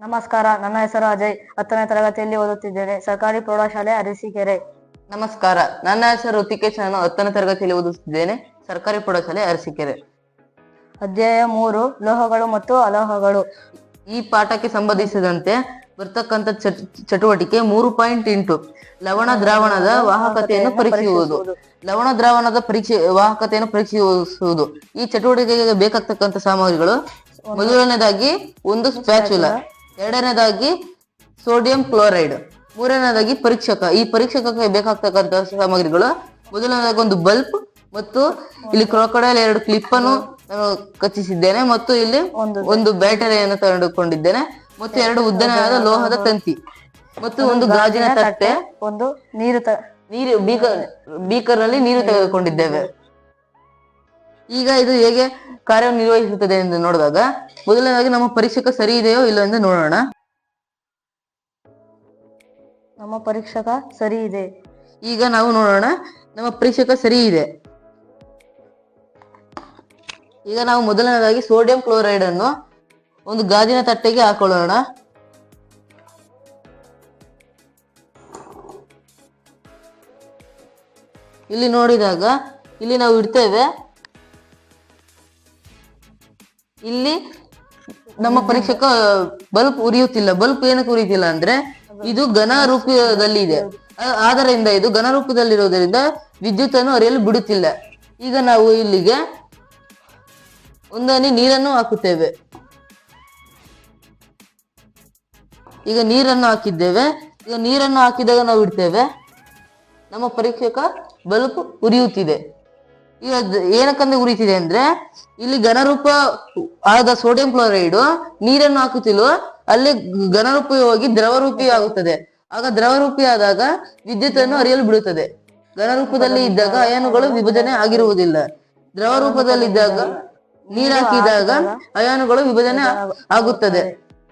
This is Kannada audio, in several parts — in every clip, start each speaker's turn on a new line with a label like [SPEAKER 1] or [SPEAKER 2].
[SPEAKER 1] ನಮಸ್ಕಾರ ನನ್ನ ಹೆಸರು ಅಜಯ್. ಹತ್ತನೇ ತರಗತಿಯಲ್ಲಿ ಓದುತ್ತಿದ್ದೇನೆ. ಸರ್ಕಾರಿ ಪ್ರೌಢಶಾಲೆ ಅರಸೀಕೆರೆ.
[SPEAKER 2] ನಮಸ್ಕಾರ ನನ್ನ ಹೆಸರು ಋತಿಕೇಶ್ ನಾನು ಹತ್ತನೇ ತರಗತಿಯಲ್ಲಿ ಓದುತ್ತಿದ್ದೇನೆ. ಸರ್ಕಾರಿ ಪ್ರೌಢಶಾಲೆ ಅರಸೀಕೆರೆ.
[SPEAKER 1] ಅಧ್ಯಾಯ ಮೂರು ಲೋಹಗಳು ಮತ್ತು ಅಲೋಹಗಳು.
[SPEAKER 2] ಈ ಪಾಠಕ್ಕೆ ಸಂಬಂಧಿಸಿದಂತೆ ಬರ್ತಕ್ಕಂಥ ಚಟ್- ಚಟುವಟಿಕೆ ಮೂರು ಪಾಯಿಂಟ್ ಎಂಟು. ಲವಣ ದ್ರಾವಣದ ವಾಹಕತೆಯನ್ನು ಪರೀಕ್ಷಿಸುವುದು. ಲವಣ ದ್ರಾವಣದ ಪರೀಕ್ಷೆ ವಾಹಕತೆಯನ್ನು ಪರೀಕ್ಷಿಸುವುದು. ಈ ಚಟುವಟಿಕೆಗೆ ಬೇಕಾಗ್ತಕ್ಕಂಥ ಸಾಮಗ್ರಿಗಳು ಮೊದಲನೇದಾಗಿ ಒಂದು ಸ್ಪ್ಯಾಚುಲ ಎರಡನೇದಾಗಿ ಸೋಡಿಯಂ ಕ್ಲೋರೈಡ್ ಮೂರನೇದಾಗಿ ಪರೀಕ್ಷಕ. ಈ ಪರೀಕ್ಷಕಕ್ಕೆ ಬೇಕಾಗ್ತಕ್ಕಂಥ ಸಾಮಗ್ರಿಗಳು. ಮೊದಲನೇದಾಗಿ ಒಂದು ಬಲ್ಬ್ ಮತ್ತು ಇಲ್ಲಿ ಕ್ರೋಕಡೈಲ್ ಎರಡು ಕ್ಲಿಪ್ ಅನ್ನು ನಾನು ಕಚ್ಚಿಸಿದ್ದೇನೆ ಮತ್ತು ಇಲ್ಲಿ ಒಂದು ಬ್ಯಾಟರಿಯನ್ನು ತೆಗೆದುಕೊಂಡಿದ್ದೇನೆ ಮತ್ತು ಎರಡು ಉದ್ದನೆಯಾದ ಲೋಹದ ತಂತಿ ಮತ್ತು ಒಂದು ಗಾಜಿನ ತಟ್ಟೆ.
[SPEAKER 1] ಒಂದು ನೀರು
[SPEAKER 2] ನೀರು ಬೀಕರ್ ಬೀಕರ್ನಲ್ಲಿ ನೀರು. ತೆಗೆದುಕೊಂಡಿದ್ದೇವೆ. ಈಗ ಇದು ಹೇಗೆ ಕಾರ್ಯನಿರ್ವಹಿಸುತ್ತದೆ ಎಂದು ನೋಡಿದಾಗ ಮೊದಲನೇದಾಗಿ ನಮ್ಮ ಪರೀಕ್ಷಕ ಸರಿ ಇದೆಯೋ ಇಲ್ಲ ಎಂದು ನೋಡೋಣ.
[SPEAKER 1] ನಮ್ಮ ಪರೀಕ್ಷಕ ಸರಿ ಇದೆ.
[SPEAKER 2] ಈಗ ನಾವು ನೋಡೋಣ ನಮ್ಮ ಪರೀಕ್ಷಕ ಸರಿ ಇದೆ. ಈಗ ನಾವು ಮೊದಲನೇದಾಗಿ ಸೋಡಿಯಂ ಕ್ಲೋರೈಡ್ ಅನ್ನು ಒಂದು ಗಾಜಿನ ತಟ್ಟೆಗೆ ಹಾಕೊಳ್ಳೋಣ. ಇಲ್ಲಿ ನೋಡಿದಾಗ ಇಲ್ಲಿ ನಾವು ಇಡ್ತೇವೆ. ಇಲ್ಲಿ ನಮ್ಮ ಪರೀಕ್ಷಕ ಬಲ್ಬ್ ಉರಿಯುತ್ತಿಲ್ಲ, ಬಲ್ಬ್ ಏನಕ್ಕೆ ಉರಿಯುತ್ತಿಲ್ಲ ಅಂದ್ರೆ ಇದು ಘನ ರೂಪದಲ್ಲಿ ಇದೆ ಆದ್ದರಿಂದ ಇದು ಘನ ರೂಪದಲ್ಲಿರುವುದರಿಂದ ವಿದ್ಯುತ್ ಅನ್ನು ಹರಿಯಲು ಬಿಡುತ್ತಿಲ್ಲ. ಈಗ ನಾವು ಇಲ್ಲಿಗೆ ಒಂದನಿ ನೀರನ್ನು ಹಾಕುತ್ತೇವೆ. ಈಗ ನೀರನ್ನು ಹಾಕಿದ್ದೇವೆ. ಈಗ ನೀರನ್ನು ಹಾಕಿದಾಗ ನಾವು ಇಡ್ತೇವೆ. ನಮ್ಮ ಪರೀಕ್ಷಕ ಬಲ್ಬ್ ಉರಿಯುತ್ತಿದೆ. ಈಗ ಏನಕ್ಕಂದ್ರೆ ಉರಿತಿದೆ ಅಂದ್ರೆ ಇಲ್ಲಿ ಘನರೂಪ ಆದ ಸೋಡಿಯಂ ಕ್ಲೋರೈಡ್ ನೀರನ್ನು ಹಾಕುತ್ತಿಲ್ಲ, ಅಲ್ಲಿ ಘನರೂಪಿ ಹೋಗಿ ದ್ರವರೂಪಿ ಆಗುತ್ತದೆ ಆಗ ದ್ರವರೂಪಿ ಆದಾಗ ವಿದ್ಯುತ್ ಅನ್ನು ಹರಿಯಲು ಬಿಡುತ್ತದೆ. ಘನರೂಪದಲ್ಲಿ ಇದ್ದಾಗ ಅಯಾನುಗಳು ವಿಭಜನೆ ಆಗಿರುವುದಿಲ್ಲ. ದ್ರವ ರೂಪದಲ್ಲಿ ಇದ್ದಾಗ ನೀರು ಹಾಕಿದಾಗ ಅಯಾನುಗಳು ವಿಭಜನೆ ಆಗುತ್ತದೆ.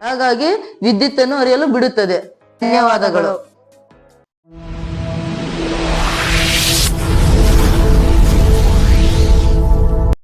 [SPEAKER 2] ಹಾಗಾಗಿ ವಿದ್ಯುತ್ ಅನ್ನು ಹರಿಯಲು ಬಿಡುತ್ತದೆ. ಧನ್ಯವಾದಗಳು.